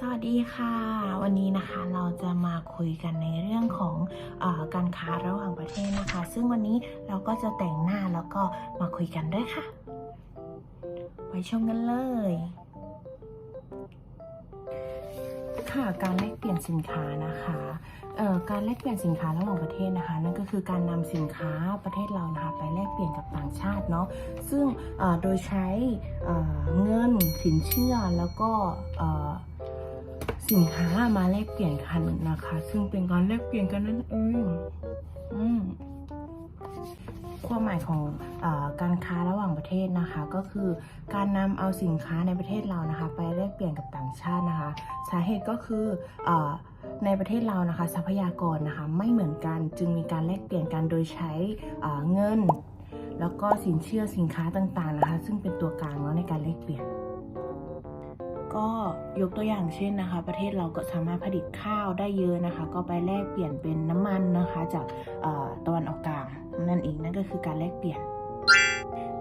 วัสดีค่ะ วันนี้นะคะเราจะมาคุยกันในเรื่องของเออการค้าระหว่างประเทศนะคะ ซึ่งวันนี้เราก็จะแต่งหน้าแล้วก็มาคุยกันด้วยค่ะ ไปชมกันเลย ค่ะการแลกเปลี่ยนสินค้านะคะเอ่อการแลกเปลี่ยนสินค้าระหว่างประเทศนะคะนั่นก็คือการนำสินค้าประเทศเรานะคะไปแลกเปลี่ยนกับต่างชาติเนาะซึ่งเอ่อโดยใช้เอ่อเงินสินเชื่อแล้วก็เอ่อ สินค้ามาแลกเปลี่ยนกันนะคะ ซึ่งเป็นการแลกเปลี่ยนกันนั่นเองอืมความหมายของอการค้าระหว่างประเทศนะคะ ก็คือการนำเอาสินค้าในประเทศเรานะคะ ไปแลกเปลี่ยนกับต่างชาตินะคะ สาเหตุก็คืออในประเทศเรานะคะ ทรัพยากรนะคะไม่เหมือนกันจึงมีการแลกเปลี่ยนกันโดยใช้เอ่อเงิน แล้วก็สินเชื่อสินค้าต่างๆนะคะ ซึ่งเป็นตัวกลางเนาะในการแลกเปลี่ยน ก็ยกตัวอย่างเช่นนะคะ ประเทศเราก็สามารถผลิตข้าวได้เยอะนะคะ ก็ไปแลกเปลี่ยนเป็นน้ำมันนะคะ จากตะวันออกกลางนั่นเองนั่นก็คือการแลกเปลี่ยน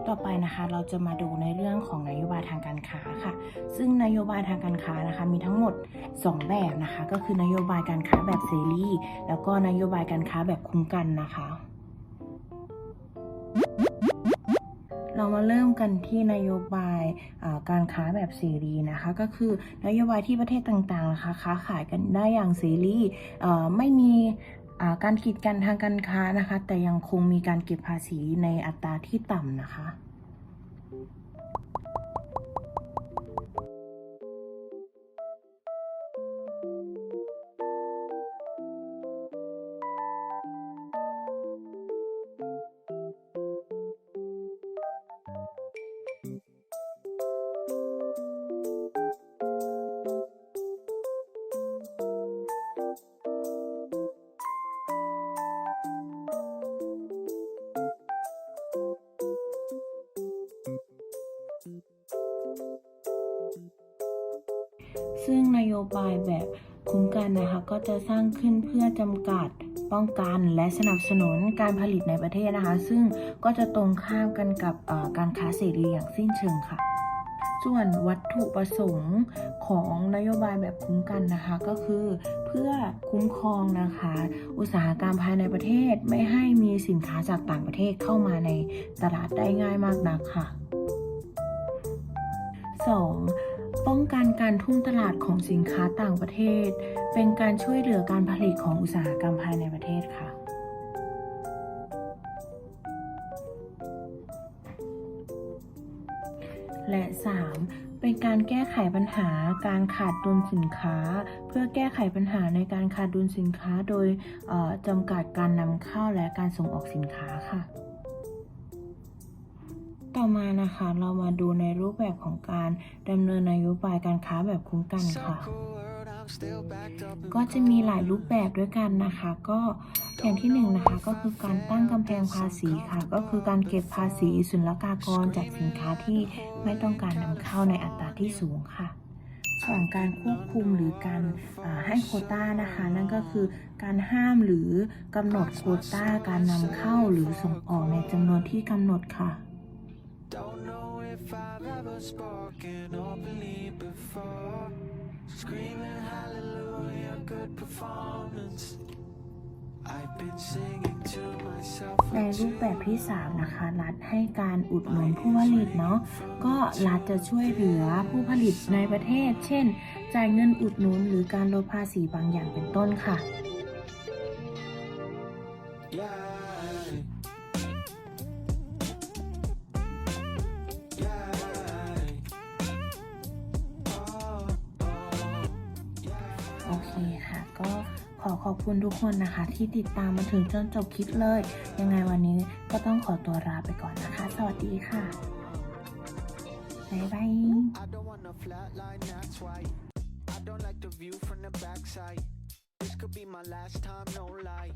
ต่อไปนะคะเราจะมาดูในเรื่องของนโยบายทางการค้าค่ะ ซึ่งนโยบายทางการค้านะคะ มีทั้งหมด 2 แบบนะคะ ก็คือนโยบายการค้าแบบเสรีแล้วก็นโยบายการค้าแบบคุ้มกันนะคะ เรามาเริ่มกันที่นโยบายาการค้าแบบเสรีนะคะ ก็คือนโยบายที่ประเทศต่างๆนะคะค้าขายกันได้อย่างเสรีไม่มีาการกีดกันทางการค้านะคะ แต่ยังคงมีการเก็บภาษีในอัตราที่ต่ำนะคะ ซึ่งนโยบายแบบคุ้มกันนะคะ ก็จะสร้างขึ้นเพื่อจำกัดป้องกันและสนับสนุนการผลิตในประเทศนะคะ ซึ่งก็จะตรงข้ามกันกับการค้าเสรีอย่างสิ้นเชิงค่ะ ส่วนวัตถุประสงค์ของนโยบายแบบคุ้มกันนะคะ ก็คือเพื่อคุ้มครองนะคะ อุตสาหกรรมภายในประเทศไม่ให้มีสินค้าจากต่างประเทศเข้ามาในตลาดได้ง่ายมากนักค่ะ 2. ป้องกันการทุ่มตลาดของสินค้าต่างประเทศ เป็นการช่วยเหลือการผลิตของอุตสาหกรรมภายในประเทศค่ะ และ 3. เป็นการแก้ไขปัญหาการขาดดุลสินค้า เพื่อแก้ไขปัญหาในการขาดดุลสินค้าโดยจำกัดการนำเข้าและการส่งออกสินค้าค่ะ ต่อมานะคะเรามาดูในรูปแบบของการดำเนินนโยบายการค้าแบบคุ้มกันค่ะ ก็จะมีหลายรูปแบบด้วยกันนะคะ ก็อย่างที่หนึ่งนะคะก็คือการตั้งกำแพงภาษีค่ะ ก็คือการเก็บภาษีศุลกากรจากสินค้าที่ไม่ต้องการนำเข้าในอัตราที่สูงค่ะส่วนการควบคุมหรือการอ่าให้โควต้านะคะ นั่นก็คือการห้ามหรือกำหนดโควต้าการนำเข้าหรือส่งออกในจำนวนที่กำหนดค่ะ Don't know if I've ever spoken openly before. Screaming hallelujah, good performance. I've been singing to myself ใน for รูปแบบที่ 3 นะคะ รัฐให้การอุดหนุนผู้ผลิตเนาะ ก็รัฐจะช่วยเหลือผู้ผลิตในประเทศ เช่น จ่ายเงินอุดหนุนหรือการลดภาษีบางอย่างเป็นต้นค่ะ Yeah. Yeah. เคค่ะ ก็ขอขอบคุณทุกคนนะคะ ที่ติดตามมาถึงจนจบคลิปเลย ยังไงวันนี้ก็ต้องขอตัวลาไปก่อนนะคะ สวัสดีค่ะบ๊ายบาย could be my last time, no lie.